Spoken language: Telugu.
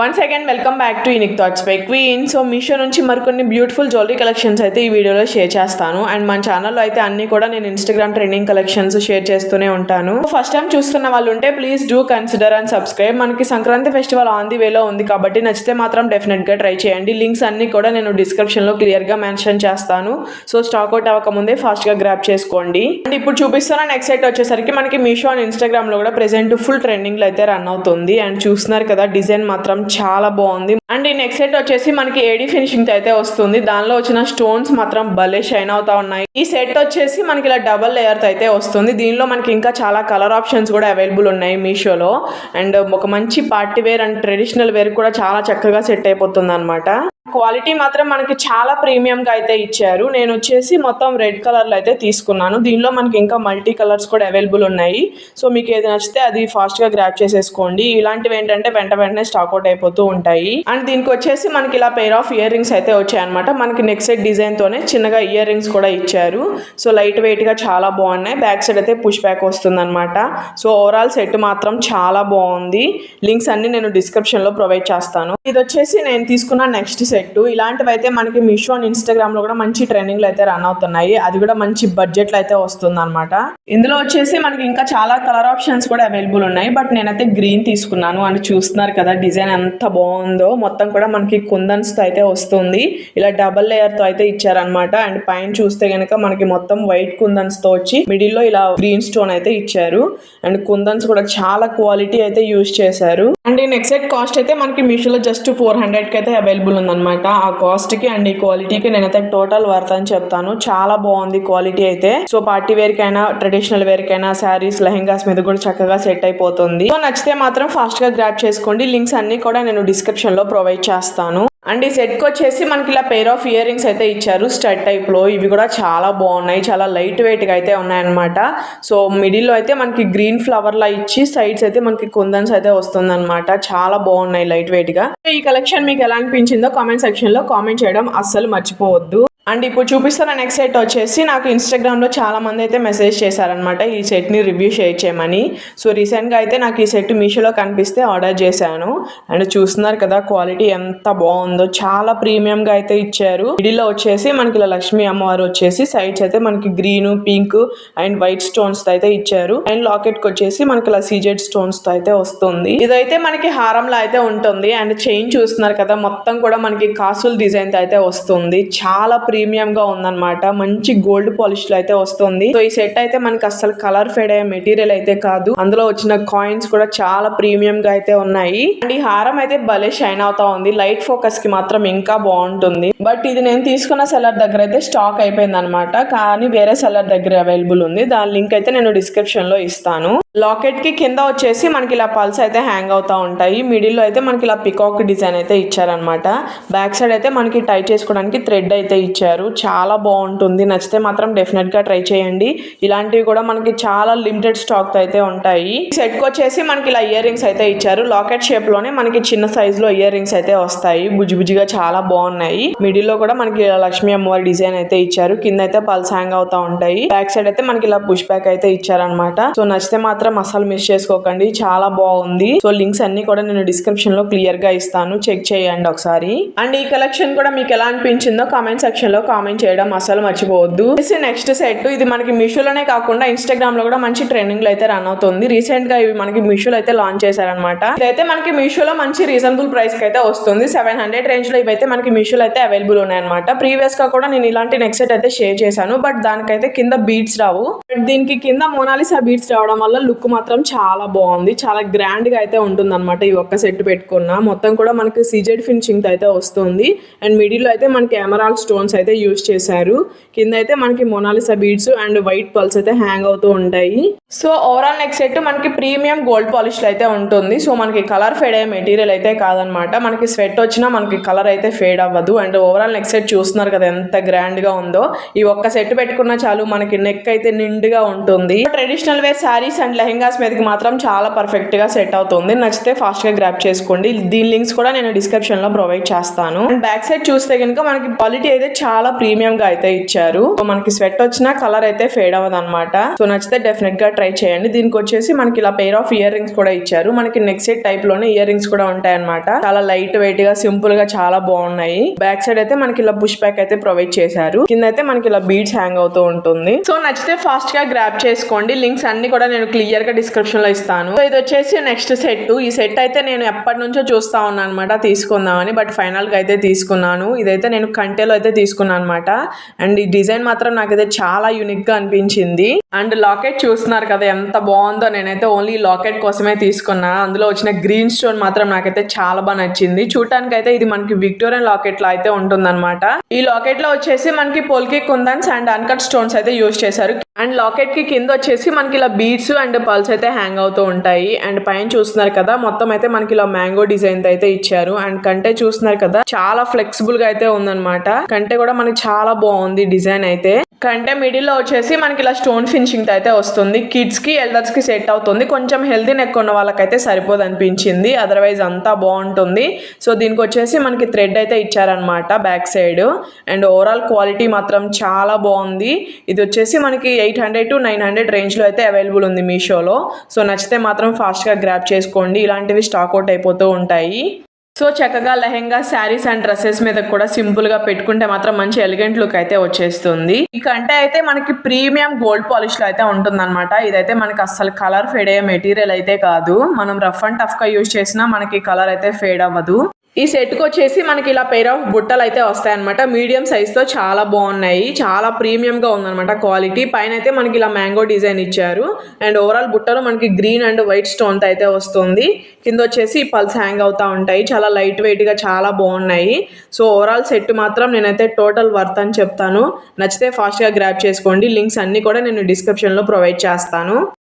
Once again welcome back to unique thoughts by queen so Meesho నుంచి మరికొన్ని బ్యూటిఫుల్ జ్యువెలరీ కలెక్షన్స్ అయితే ఈ వీడియోలో షేర్ చేస్తాను. అండ్ మన ఛానల్లో అయితే అన్ని కూడా నేను ఇన్స్టాగ్రామ్ ట్రెండింగ్ కలెక్షన్స్ షేర్ చేస్తూనే ఉంటాను. ఫస్ట్ టైం చూస్తున్న వాళ్ళు ఉంటే please do consider and subscribe మనకి సంక్రాంతి ఫెస్టివల్ ఆన్ ది వేలో ఉంది కాబట్టి నచ్చితే మాత్రం డెఫినెట్గా ట్రై చేయండి. లింక్స్ అన్ని కూడా నేను డిస్క్రిప్షన్లో క్లియర్గా మెన్షన్ చేస్తాను. సో స్టాక్ అవుట్ అవ్వకముందే ఫాస్ట్గా గ్రాప్ చేసుకోండి. అండ్ ఇప్పుడు చూపిస్తున్న నెక్స్ట్ సైట్ వచ్చేసరికి మనకి మీషో అండ్ ఇన్స్టాగ్రామ్లో కూడా ప్రెసెంట్ ఫుల్ ట్రెండింగ్లో అయితే రన్ అవుతుంది. అండ్ చూస్తున్నారు కదా డిజైన్ మాత్రం చాలా బాగుంది. అండ్ ఈ నెక్స్ట్ సెట్ వచ్చేసి మనకి ఏడీ ఫినిషింగ్ అయితే వస్తుంది. దానిలో వచ్చిన స్టోన్స్ మాత్రం భలే షైన్ అవుతా ఉన్నాయి. ఈ సెట్ వచ్చేసి మనకి ఇలా డబల్ లేయర్ అయితే వస్తుంది. దీనిలో మనకి ఇంకా చాలా కలర్ ఆప్షన్స్ కూడా అవైలబుల్ ఉన్నాయి మీషోలో. అండ్ ఒక మంచి party wear and traditional wear కూడా చాలా చక్కగా సెట్ అయిపోతుంది అనమాట క్వాలిటీ మాత్రం మనకి చాలా ప్రీమియం గా అయితే ఇచ్చారు. నేను వచ్చేసి మొత్తం రెడ్ కలర్లో అయితే తీసుకున్నాను. దీనిలో మనకి ఇంకా మల్టీ కలర్స్ కూడా అవైలబుల్ ఉన్నాయి. సో మీకు ఏది నచ్చితే అది ఫాస్ట్గా గ్రాప్ చేసేసుకోండి. ఇలాంటివి ఏంటంటే వెంట వెంటనే స్టాక్ అవుట్ అయిపోతూ ఉంటాయి. అండ్ దీనికి వచ్చేసి మనకి ఇలా పేర్ ఆఫ్ ఇయర్ రింగ్స్ అయితే వచ్చాయన్నమాట. మనకి నెక్ సెట్ డిజైన్ తోనే చిన్నగా ఇయర్ రింగ్స్ కూడా ఇచ్చారు. సో లైట్ వెయిట్గా చాలా బాగున్నాయి. బ్యాక్ సైడ్ అయితే పుష్ బ్యాక్ వస్తుంది అనమాట సో ఓవరాల్ సెట్ మాత్రం చాలా బాగుంది. లింక్స్ అన్ని నేను డిస్క్రిప్షన్లో ప్రొవైడ్ చేస్తాను. ఇది వచ్చేసి నేను తీసుకున్న నెక్స్ట్ సెట్ ఇలాంటివి అయితే మనకి మీషో అండ్ ఇన్స్టాగ్రామ్లో కూడా మంచి ట్రెండింగ్లో అయితే రన్ అవుతున్నాయి. అది కూడా మంచి బడ్జెట్లో అయితే వస్తుంది అనమాట ఇందులో వచ్చేసి మనకి ఇంకా చాలా కలర్ ఆప్షన్స్ కూడా అవైలబుల్ ఉన్నాయి. బట్ నేనైతే గ్రీన్ తీసుకున్నాను. అని చూస్తున్నారు కదా డిజైన్ ఎంత బాగుందో మొత్తం కూడా మనకి కుందన్స్తో అయితే వస్తుంది. ఇలా డబల్ లేయర్తో అయితే ఇచ్చారనమాట అండ్ పైన చూస్తే కనుక మనకి మొత్తం వైట్ కుందన్స్తో వచ్చి మిడిల్లో ఇలా గ్రీన్ స్టోన్ అయితే ఇచ్చారు. అండ్ కుందన్స్ కూడా చాలా క్వాలిటీ అయితే యూజ్ చేశారు. అండ్ ఈ నెక్స్ట్ సెట్ కాస్ట్ అయితే మనకి మీషోలో జస్ట్ ఫోర్ హండ్రెడ్కి అయితే అవైలబుల్ ఉందన్నమాట. ఆ కాస్ట్కి అండ్ ఈ క్వాలిటీకి నేనైతే టోటల్ వర్త్ అని చెప్తాను. చాలా బాగుంది క్వాలిటీ అయితే. సో పార్టీ వేర్కైనా ట్రెడిషనల్ వేర్కైనా శారీస్ లెహెంగాస్ మీద కూడా చక్కగా సెట్ అయిపోతుంది. సో నచ్చితే మాత్రం ఫాస్ట్గా గ్రాప్ చేసుకోండి. లింక్స్ అన్ని కూడా నేను డిస్క్రిప్షన్లో ప్రొవైడ్ చేస్తాను. అండ్ ఈ సెట్కి వచ్చేసి మనకి ఇలా పేర్ ఆఫ్ ఇయర్ రింగ్స్ అయితే ఇచ్చారు. స్టడ్ టైప్లో ఇవి కూడా చాలా బాగున్నాయి. చాలా లైట్ వెయిట్గా అయితే ఉన్నాయన్నమాట. సో మిడిల్లో అయితే మనకి గ్రీన్ ఫ్లవర్లా ఇచ్చి సైడ్స్ అయితే మనకి కుందన్స్ అయితే వస్తుందన్నమాట. చాలా బాగున్నాయి లైట్ వెయిట్గా ఈ కలెక్షన్ మీకు ఎలా అనిపించిందో కామెంట్ సెక్షన్లో కామెంట్ చేయడం అస్సలు మర్చిపోవద్దు. అండ్ ఇప్పుడు చూపిస్తున్న నెక్స్ట్ సెట్ వచ్చేసి నాకు ఇన్స్టాగ్రామ్లో చాలా మంది అయితే మెసేజ్ చేశారనమాట ఈ సెట్ని రివ్యూ షేర్ చేయమని. సో రీసెంట్గా అయితే నాకు ఈ సెట్ మీషోలో కనిపిస్తే ఆర్డర్ చేశాను. అండ్ చూస్తున్నారు కదా క్వాలిటీ ఎంత బాగుందో చాలా ప్రీమియంగా అయితే ఇచ్చారు. మిడిల్లో వచ్చేసి మనకి ఇలా లక్ష్మీ అమ్మవారు వచ్చేసి సైడ్స్ అయితే మనకి గ్రీన్ పింక్ అండ్ వైట్ స్టోన్స్తో అయితే ఇచ్చారు. అండ్ లాకెట్కి వచ్చేసి మనకి ఇలా సీజెడ్ స్టోన్స్తో అయితే వస్తుంది. ఇదైతే మనకి హారంలో అయితే ఉంటుంది. అండ్ చైన్ చూస్తున్నారు కదా మొత్తం కూడా మనకి కాసుల్ డిజైన్తో అయితే వస్తుంది. చాలా ప్రీ గా ఉందన్నమాట. మంచి గోల్డ్ పాలిష్లో అయితే వస్తుంది. సో ఈ సెట్ అయితే మనకి అసలు కలర్ ఫేడ్ అయ్యే మెటీరియల్ అయితే కాదు. అందులో వచ్చిన కాయిన్స్ కూడా చాలా ప్రీమియం గా అయితే ఉన్నాయి. అండ్ ఈ హారం అయితే భలే షైన్ అవుతా ఉంది. లైట్ ఫోకస్కి మాత్రం ఇంకా బాగుంటుంది. బట్ ఇది నేను తీసుకున్న సెలర్ దగ్గర అయితే స్టాక్ అయిపోయింది అనమాట కానీ వేరే సెలర్ దగ్గర అవైలబుల్ ఉంది. దాని లింక్ అయితే నేను డిస్క్రిప్షన్లో ఇస్తాను. లాకెట్కి కింద వచ్చేసి మనకి ఇలా పల్స్ అయితే హ్యాంగ్ అవుతా ఉంటాయి. మిడిల్లో అయితే మనకి ఇలా పికాక్ డిజైన్ అయితే ఇచ్చారనమాట బ్యాక్ సైడ్ అయితే మనకి టై చేసుకోవడానికి థ్రెడ్ అయితే ఇచ్చారు. చాలా బాగుంటుంది. నచ్చితే మాత్రం డెఫినెట్గా ట్రై చేయండి. ఇలాంటివి కూడా మనకి చాలా లిమిటెడ్ స్టాక్ అయితే ఉంటాయి. సెట్కి వచ్చేసి మనకి ఇలా ఇయర్ రింగ్స్ అయితే ఇచ్చారు. లాకెట్ షేప్లోనే మనకి చిన్న సైజ్లో ఇయర్ రింగ్స్ అయితే వస్తాయి. బుజ్జిబుజ్జిగా చాలా బాగున్నాయి. మిడిల్లో కూడా మనకి లక్ష్మీ అమ్మవారి డిజైన్ అయితే ఇచ్చారు. కింద అయితే పల్స్ హ్యాంగ్ అవుతా ఉంటాయి. బ్యాక్ సైడ్ అయితే మనకి ఇలా పుష్ బ్యాక్ అయితే ఇచ్చారనమాట సో నచ్చితే మాత్రం అసలు మిస్ చేసుకోకండి. చాలా బాగుంది. సో లింక్స్ అన్ని కూడా నేను డిస్క్రిప్షన్లో క్లియర్గా ఇస్తాను. చెక్ చేయండి ఒకసారి. అండ్ ఈ కలెక్షన్ కూడా మీకు ఎలా అనిపించిందో కామెంట్ సెక్షన్లో కామెంట్ చేయడం అసలు మర్చిపోవద్దు. నెక్స్ట్ సెట్ ఇది మనకి మీషోలోనే కాకుండా ఇన్స్టాగ్రామ్లో కూడా మంచి ట్రెండింగ్లో అయితే రన్ అవుతుంది. రీసెంట్గా ఇవి మనకి మీషోలో అయితే లాంచ్ చేశారనమాట ఇదైతే మనకి మీషోలో మంచి రీజనబుల్ ప్రైస్కి అయితే వస్తుంది. సెవెన్ హండ్రెడ్ రేంజ్లో ఇవైతే మనకి మీషోలో అయితే అవైలబుల్ ఉన్నాయన్నమాట. ప్రీవియస్గా కూడా నేను ఇలాంటి నెక్స్ట్ సెట్ అయితే షేర్ చేశాను. బట్ దానికైతే కింద బీట్స్ రావు. దీనికి కింద మోనాలిసా బీట్స్ రావడం వల్ల లుక్ మాత్రం చాలా బాగుంది. చాలా గ్రాండ్గా అయితే ఉంటుంది అనమాట ఈ ఒక్క సెట్ పెట్టుకున్న. మొత్తం కూడా మనకి సిజెడ్ ఫినిషింగ్ అయితే వస్తుంది. అండ్ మిడిల్లో అయితే మనకి ఎమరాల్డ్ స్టోన్స్ అయితే యూజ్ చేశారు. కింద అయితే మనకి Monalisa beads and white pearls అయితే హ్యాంగ్ అవుతూ ఉంటాయి. సో ఓవరాల్ నెక్ సెట్ మనకి ప్రీమియం గోల్డ్ పాలిష్ అయితే ఉంటుంది. సో మనకి కలర్ ఫేడ్ అయ్యే మెటీరియల్ అయితే కాదనమాట మనకి స్వెట్ వచ్చినా మనకి కలర్ అయితే ఫేడ్ అవ్వదు. అండ్ ఓవరాల్ నెక్ సెట్ చూస్తున్నారు కదా ఎంత గ్రాండ్గా ఉందో. ఈ ఒక్క సెట్ పెట్టుకున్నా చాలు మనకి నెక్ అయితే నిండుగా ఉంటుంది. Traditional wear saris and lehengas మీదకి మాత్రం చాలా పర్ఫెక్ట్గా సెట్ అవుతుంది. నచ్చితే ఫాస్ట్గా గ్రాప్ చేసుకోండి. దీని లింక్స్ కూడా నేను డిస్క్రిప్షన్లో ప్రొవైడ్ చేస్తాను. అండ్ బ్యాక్ సైడ్ చూస్తే కనుక మనకి క్వాలిటీ అయితే చాలా ప్రీమియం గా అయితే ఇచ్చారు. మనకి స్వెట్ వచ్చినా కలర్ అయితే ఫేడ్ అవ్వదు అనమాట సో నచ్చితే డెఫినెట్గా ట్రై చేయండి. దీనికి వచ్చేసి మనకి ఇలా పేర్ ఆఫ్ ఇయర్ రింగ్స్ కూడా ఇచ్చారు. మనకి నెక్ సెట్ టైప్లోనే ఇయర్ రింగ్స్ కూడా ఉంటాయన్నమాట. చాలా లైట్ వెయిట్గా సింపుల్గా చాలా బాగున్నాయి. బ్యాక్ సైడ్ అయితే మనకి ఇలా పుష్ బ్యాక్ అయితే ప్రొవైడ్ చేశారు. కింద అయితే మనకి ఇలా బీడ్స్ హ్యాంగ్ అవుతూ ఉంటుంది. సో నచ్చితే ఫాస్ట్గా గ్రాప్ చేసుకోండి. లింక్స్ అన్ని కూడా నేను క్లియర్ గా డిస్క్రిప్షన్లో ఇస్తాను. సో ఇది వచ్చేసి నెక్స్ట్ సెట్ ఈ సెట్ అయితే నేను ఎప్పటి నుంచో చూస్తా ఉన్నాను అనమాట తీసుకుందామని బట్ ఫైనల్గా అయితే తీసుకున్నాను. ఇదైతే నేను కంటేలో అయితే తీసుకున్నాను అనమాట అండ్ ఈ డిజైన్ మాత్రం నాకైతే చాలా యూనిక్గా అనిపించింది. అండ్ లాకెట్ చూస్తున్నారు కదా ఎంత బాగుందో. నేనైతే ఓన్లీ లాకెట్ కోసమే తీసుకున్నా. అందులో వచ్చిన గ్రీన్ స్టోన్ మాత్రం నాకైతే చాలా బాగా నచ్చింది. చూడటానికి అయితే ఇది మనకి విక్టోరియన్ లాకెట్లో అయితే ఉంటుందన్నమాట. ఈ లాకెట్లో వచ్చేసి మనకి polki kundans and uncut stones అయితే యూస్ చేశారు. అండ్ లాకెట్కి కింద వచ్చేసి మనకి ఇలా బీడ్స్ అండ్ పల్స్ అయితే హ్యాంగ్ అవుతూ ఉంటాయి. అండ్ పైన చూస్తున్నారు కదా మొత్తం అయితే మనకి ఇలా మ్యాంగో డిజైన్ అయితే ఇచ్చారు. అండ్ కంటే చూస్తున్నారు కదా చాలా ఫ్లెక్సిబుల్గా అయితే ఉందన్నమాట. కంటే కూడా మనకి చాలా బాగుంది డిజైన్ అయితే. కంటే మిడిల్లో వచ్చేసి మనకి ఇలా స్టోన్ ఫినిషింగ్తో అయితే వస్తుంది. కిడ్స్కి ఎల్డర్స్కి సెట్ అవుతుంది. కొంచెం హెల్తీ నెక్ ఉన్న వాళ్ళకైతే సరిపోదు అనిపించింది. అదర్వైజ్ అంతా బాగుంటుంది. సో దీనికి వచ్చేసి మనకి థ్రెడ్ అయితే ఇచ్చారనమాట back side. And overall quality మాత్రం చాలా బాగుంది. ఇది వచ్చేసి మనకి eight hundred to nine hundred రేంజ్లో అయితే అవైలబుల్ ఉంది మీషోలో. సో నచ్చితే మాత్రం ఫాస్ట్గా గ్రాప్ చేసుకోండి. ఇలాంటివి స్టాక్ అవుట్ అయిపోతూ ఉంటాయి. సో చక్కగా లెహెంగా శారీస్ అండ్ డ్రెస్సెస్ మీద కూడా సింపుల్గా పెట్టుకుంటే మాత్రం మంచి ఎలిగెంట్ లుక్ అయితే వచ్చేస్తుంది. ఈ కంటే అయితే మనకి ప్రీమియం గోల్డ్ పాలిష్లో అయితే ఉంటుందన్నమాట. ఇదైతే మనకి అస్సలు కలర్ ఫేడ్ అయ్యే మెటీరియల్ అయితే కాదు. మనం రఫ్ అండ్ టఫ్గా యూజ్ చేసినా మనకి కలర్ అయితే ఫేడ్ అవ్వదు. ఈ సెట్కి వచ్చేసి మనకి ఇలా పెయిర్ ఆఫ్ బుట్టలు అయితే వస్తాయన్నమాట. మీడియం సైజ్తో చాలా బాగున్నాయి. చాలా ప్రీమియంగా ఉందన్నమాట క్వాలిటీ. పైన అయితే మనకి ఇలా మ్యాంగో డిజైన్ ఇచ్చారు. అండ్ ఓవరాల్ బుట్టలో మనకి గ్రీన్ అండ్ వైట్ స్టోన్తో అయితే వస్తుంది. కింద వచ్చేసి పల్స్ హ్యాంగ్ అవుతూ ఉంటాయి. చాలా లైట్ వెయిట్గా చాలా బాగున్నాయి. సో ఓవరాల్ సెట్ మాత్రం నేనైతే టోటల్ వర్త్ అని చెప్తాను. నచ్చితే ఫాస్ట్గా గ్రాప్ చేసుకోండి. లింక్స్ అన్నీ కూడా నేను డిస్క్రిప్షన్లో ప్రొవైడ్ చేస్తాను.